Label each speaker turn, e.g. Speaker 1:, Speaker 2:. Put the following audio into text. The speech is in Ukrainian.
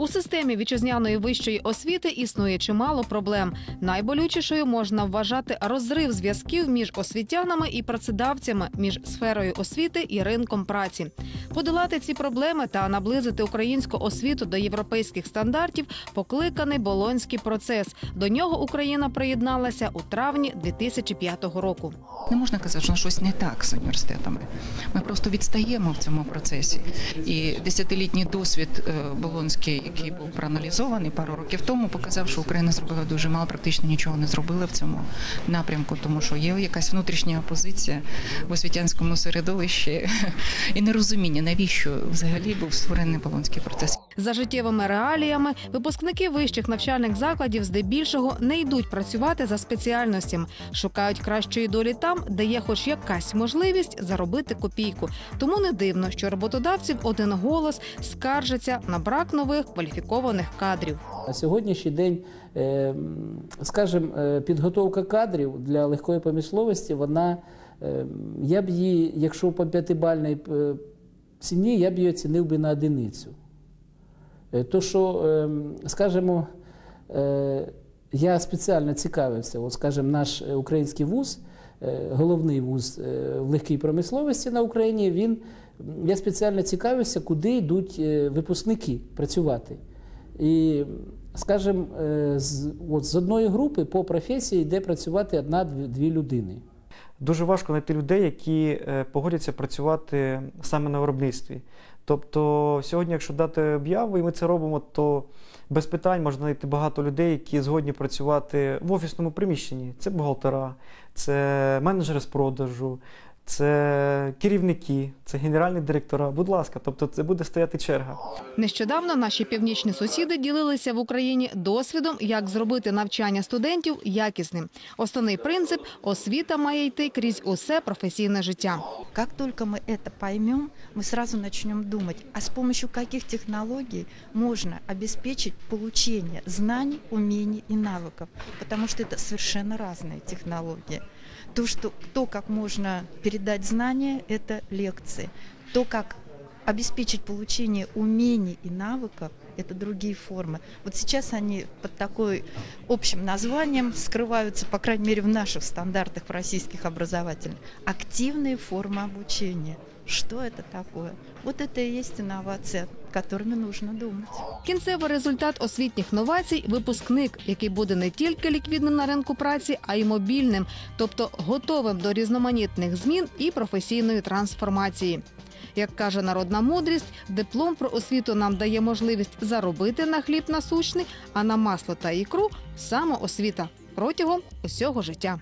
Speaker 1: У системі вітчизняної вищої освіти існує чимало проблем. Найболючішою можна вважати розрив зв'язків між освітянами і працедавцями, між сферою освіти і ринком праці. Подолати ці проблеми та наблизити українську освіту до європейських стандартів покликаний болонський процес. До нього Україна приєдналася у травні 2005 року.
Speaker 2: Не можна казати, що щось не так з університетами. Ми просто відстаємо в цьому процесі. І десятилітній досвід е, Болонський, який був проаналізований пару років тому, показав, що Україна зробила дуже мало, практично нічого не зробила в цьому напрямку, тому що є якась внутрішня опозиція в освітянському середовищі і нерозуміння, навіщо взагалі був створений Болонський процес.
Speaker 1: За життєвими реаліями випускники вищих навчальних закладів здебільшого не йдуть працювати за спеціальностями, шукають кращої долі там, де є хоч якась можливість заробити копійку. Тому не дивно, що роботодавці в один голос скаржаться на брак нових кваліфікованих кадрів.
Speaker 3: На сьогоднішній день, е, скажімо, е, підготовка кадрів для легкої промисловості, вона е, я б її, якщо по п'ятибальній ціні, я б її оцінив би на одиницю. Е, То, що, е, скажімо, е, я спеціально цікавився, от, скажімо, наш український вуз, е, головний вуз в легкій промисловості на Україні, він, я спеціально цікавився, куди йдуть випускники працювати. І, скажімо, з, от, з одної групи по професії йде працювати одна-дві людини.
Speaker 4: Дуже важко знайти людей, які е, погодяться працювати саме на виробництві. Тобто, сьогодні, якщо дати об'яву, і ми це робимо, то без питань можна знайти багато людей, які згодні працювати в офісному приміщенні. Це бухгалтера, це менеджери з продажу, це керівники, це генеральні директора. Будь ласка, тобто це буде стояти черга.
Speaker 1: Нещодавно наші північні сусіди ділилися в Україні досвідом, як зробити навчання студентів якісним. Основний принцип освіта має йти крізь усе професійне життя.
Speaker 5: Как только мы это поймем, мы сразу начнем думать, а с помощью каких технологий можно обеспечить получение знаний, умений и навыков, потому что это совершенно разные технологии. То, что, то как можно передать знания, это лекции. То, как обеспечить получение умений и навыков, это другие формы. Вот сейчас они под такой общим названием скрываются, по крайней мере, в наших стандартах в российских образовательных. Активные формы обучения. Что это такое? Вот это и есть инновация, которыми нужно думать.
Speaker 1: Кінцевий результат освітніх новацій випускник, який буде не тільки ліквідним на ринку праці, а й мобільним, тобто готовим до різноманітних змін і професійної трансформації. Як каже народна мудрість, диплом про освіту нам дає можливість заробити на хліб насущний, а на масло та ікру самоосвіта протягом усього життя.